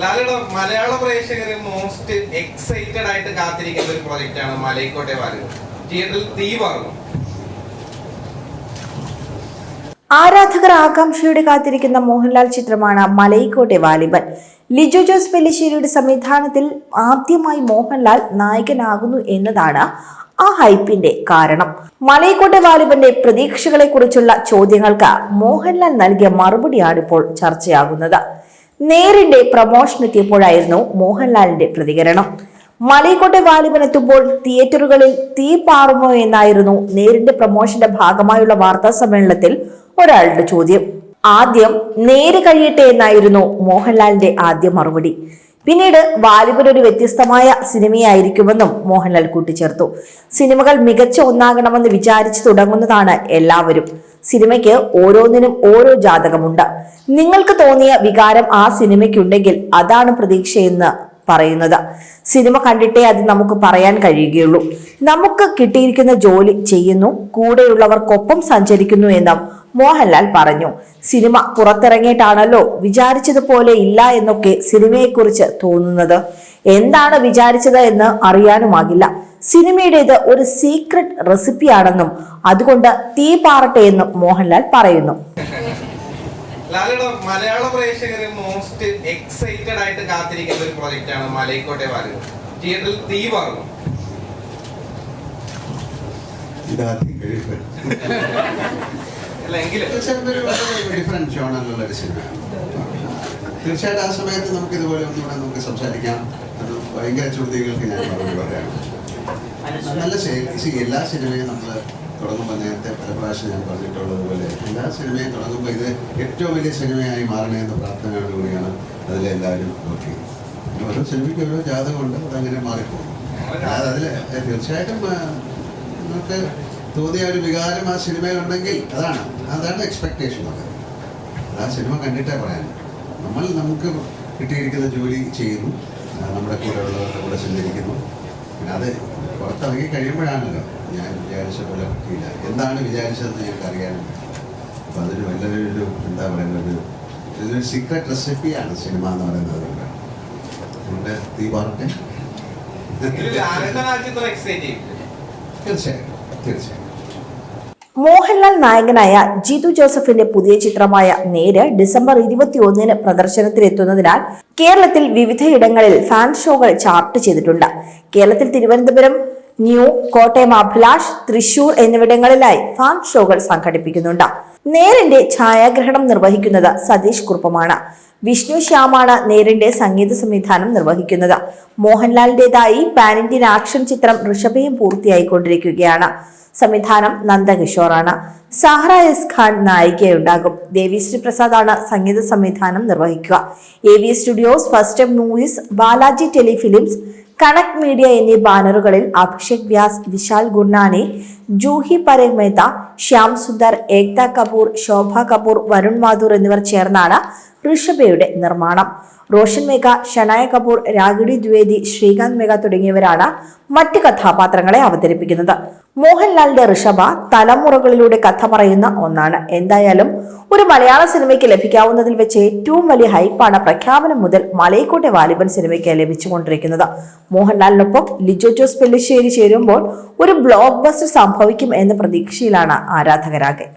ലാലയുടെ മലയാള പ്രേക്ഷകര് most excited ആയിട്ട് കാത്തിരിക്കുന്ന ഒരു പ്രൊജക്റ്റ് ആണ് മലയിക്കോട്ടെ വാലുകൾ തിയേറ്ററിൽ തീ പറഞ്ഞു ആരാധകർ ആകാംക്ഷയോടെ കാത്തിരിക്കുന്ന മോഹൻലാൽ ചിത്രമാണ് മലയിക്കോട്ടെ വാലിബൻ. ലിജോ ജോസ് പെല്ലിശ്ശേരിയുടെ സംവിധാനത്തിൽ ആദ്യമായി മോഹൻലാൽ നായകനാകുന്നു എന്നതാണ് ആ ഹൈപ്പിന്റെ കാരണം. മലയിക്കോട്ടെ വാലിബന്റെ പ്രതീക്ഷകളെ കുറിച്ചുള്ള ചോദ്യങ്ങൾക്ക് മോഹൻലാൽ നൽകിയ മറുപടിയാണ് ഇപ്പോൾ ചർച്ചയാകുന്നത്. നേരിന്റെ പ്രമോഷൻ എത്തിയപ്പോഴായിരുന്നു മോഹൻലാലിന്റെ പ്രതികരണം. മലയിക്കോട്ടെ വാലിബൻ എത്തുമ്പോൾ തിയേറ്ററുകളിൽ തീ പാറുമോ എന്നായിരുന്നു നേരിന്റെ പ്രമോഷന്റെ ഭാഗമായുള്ള വാർത്താ സമ്മേളനത്തിൽ ഒരാളുടെ ചോദ്യം. ആദ്യം നേര് കഴിയട്ടെ എന്നായിരുന്നു മോഹൻലാലിന്റെ ആദ്യ മറുപടി. പിന്നീട് വാലിബൻ ഒരു വ്യത്യസ്തമായ സിനിമയായിരിക്കുമെന്നും മോഹൻലാൽ കൂട്ടിച്ചേർത്തു. സിനിമകൾ മികച്ച ഒന്നാകണമെന്ന് വിചാരിച്ചു തുടങ്ങുന്നതാണ് എല്ലാവരും. സിനിമയ്ക്ക് ഓരോന്നിനും ഓരോ ജാതകമുണ്ട്. നിങ്ങൾക്ക് തോന്നിയ വികാരം ആ സിനിമയ്ക്കുണ്ടെങ്കിൽ അതാണ് പ്രതീക്ഷയെന്ന് പറയുന്നത്. സിനിമ കണ്ടിട്ടേ അത് നമുക്ക് പറയാൻ കഴിയുകയുള്ളൂ. നമുക്ക് കിട്ടിയിരിക്കുന്ന ജോലി ചെയ്യുന്നു കൂടെയുള്ളവർക്കൊപ്പം സഞ്ചരിക്കുന്നു എന്നും മോഹൻലാൽ പറഞ്ഞു. സിനിമ പുറത്തിറങ്ങിയിട്ടാണല്ലോ വിചാരിച്ചതുപോലെ ഇല്ല എന്നൊക്കെ സിനിമയെക്കുറിച്ച് തോന്നുന്നത്. എന്താണ് വിചാരിച്ചത് എന്ന് അറിയാനുമാകില്ല. സിനിമയുടേത് ഒരു സീക്രട്ട് റെസിപ്പിയാണെന്നും അതുകൊണ്ട് തീ പാറട്ടെ എന്നും മോഹൻലാൽ പറയുന്നു. ലാലയുടെ മലയാള പ്രേക്ഷകര് മോസ്റ്റ് എക്സൈറ്റഡ് ആയിട്ട് കാത്തിരിക്കുന്ന ഒരു പ്രൊജക്റ്റ് ആണ് മലയിക്കോട്ടെ വാലുകൾ തിയേറ്ററിൽ തീ പറഞ്ഞു എങ്കിലും തീർച്ചയായിട്ടും ആ സമയത്ത് നമുക്ക് ഇതുപോലെ ഒന്നുകൂടെ നമുക്ക് സംസാരിക്കാം. അത് ഭയങ്കര ചോദ്യങ്ങൾക്ക് ഞാൻ മറുപടി പറയാം. നല്ല എല്ലാ സിനിമയും നമ്മൾ തുടങ്ങുമ്പോൾ നേരത്തെ പല പ്രാവശ്യം ഞാൻ പറഞ്ഞിട്ടുള്ളത് പോലെ എല്ലാ സിനിമയും തുടങ്ങുമ്പോൾ ഇത് ഏറ്റവും വലിയ സിനിമയായി മാറണേ എന്ന പ്രാർത്ഥനയോടുകൂടിയാണ് അതിലെല്ലാവരും നോക്കി ഓരോ സിനിമയ്ക്ക് ഓരോ ജാതകമുണ്ട് അതങ്ങനെ മാറിപ്പോകും. അതിൽ തീർച്ചയായിട്ടും നമുക്ക് തോന്നിയ ഒരു വികാരം ആ സിനിമയിലുണ്ടെങ്കിൽ അതാണ് അതാണ് എക്സ്പെക്റ്റേഷൻ ഒക്കെ. ആ സിനിമ കണ്ടിട്ടേ പറയാൻ. നമ്മൾ നമുക്ക് കിട്ടിയിരിക്കുന്ന ജോലി ചെയ്യുന്നു നമ്മുടെ കൂടെ ഉള്ളവരുടെ കൂടെ സഞ്ചരിക്കുന്നു. പിന്നെ അത് പുറത്തിറങ്ങി കഴിയുമ്പോഴാണല്ലോ ഞാൻ വിചാരിച്ച പോലെ പറ്റിയില്ല. എന്താണ് വിചാരിച്ചതെന്ന് ഞങ്ങൾക്ക് അറിയാനും അപ്പം അതൊരു വലിയൊരു എന്താ പറയുന്നത്? ഒരു ഇതൊരു സീക്രട്ട് റെസിപ്പിയാണ് സിനിമ എന്ന് പറയുന്നത് അതുകൊണ്ട് തീ പാറട്ടെ ഇതിൽ ലാലേട്ടൻ മോഹൻലാൽ നായകനായ ജിതു ജോസഫിന്റെ പുതിയ ചിത്രമായ നേര് ഡിസംബർ ഇരുപത്തി ഒന്നിന് പ്രദർശനത്തിലെത്തുന്നതിനാൽ കേരളത്തിൽ വിവിധയിടങ്ങളിൽ ഫാൻ ഷോകൾ ചാർട്ട് ചെയ്തിട്ടുണ്ട്. കേരളത്തിൽ തിരുവനന്തപുരം ന്യൂ കോട്ടയം അഭിലാഷ് തൃശൂർ എന്നിവിടങ്ങളിലായി ഫാൻ ഷോകൾ സംഘടിപ്പിക്കുന്നുണ്ട്. നേരിന്റെ ഛായാഗ്രഹണം നിർവഹിക്കുന്നത് സതീഷ് കുറുപ്പമാണ്. വിഷ്ണു ശ്യാമാണ് നേരിന്റെ സംഗീത സംവിധാനം നിർവഹിക്കുന്നത്. മോഹൻലാലിന്റേതായി പാൻ ഇന്ത്യൻ ആക്ഷൻ ചിത്രം ഋഷഭയും പൂർത്തിയായിക്കൊണ്ടിരിക്കുകയാണ്. സംവിധാനം നന്ദകിഷോറാണ്. സഹറ എസ് ഖാൻ നായികയുണ്ടാകും. ദേവിശ്രീ ആണ് സംഗീത സംവിധാനം നിർവഹിക്കുക. A V studios first movies Balaji telefilms connect media എന്നീ ബാനറുകളിൽ അഭിഷേക് വ്യാസ് വിശാൽ ഗുർനാനി ജൂഹി പരേഖ് മേത്ത ശ്യാം സുന്ദർ ഏക്ത കപൂർ ശോഭ കപൂർ വരുൺ മാധൂർ എന്നിവർ ചേർന്നാണ് ഋഷഭയുടെ നിർമ്മാണം. റോഷൻ മേഘ ഷനായ കപൂർ രാഗിണി ദ്വേദി ശ്രീകാന്ത് മേഘ തുടങ്ങിയവരാണ് മറ്റ് കഥാപാത്രങ്ങളെ അവതരിപ്പിക്കുന്നത്. മോഹൻലാലിന്റെ ഋഷഭ തലമുറകളിലൂടെ കഥ പറയുന്ന ഒന്നാണ്. എന്തായാലും ഒരു മലയാള സിനിമയ്ക്ക് ലഭിക്കാവുന്നതിൽ വെച്ച് ഏറ്റവും വലിയ ഹൈപ്പാണ് പ്രഖ്യാപനം മുതൽ മലയക്കോട്ടെ വാലിബൻ സിനിമയ്ക്ക് ലഭിച്ചുകൊണ്ടിരിക്കുന്നത്. മോഹൻലാലിനൊപ്പം ലിജോ ജോസ് പെല്ലിശ്ശേരി ചേരുമ്പോൾ ഒരു ബ്ലോക്ക് ബസ്റ്റർ സംഭവിക്കും എന്ന പ്രതീക്ഷയിലാണ് ആരാധകരാകെ.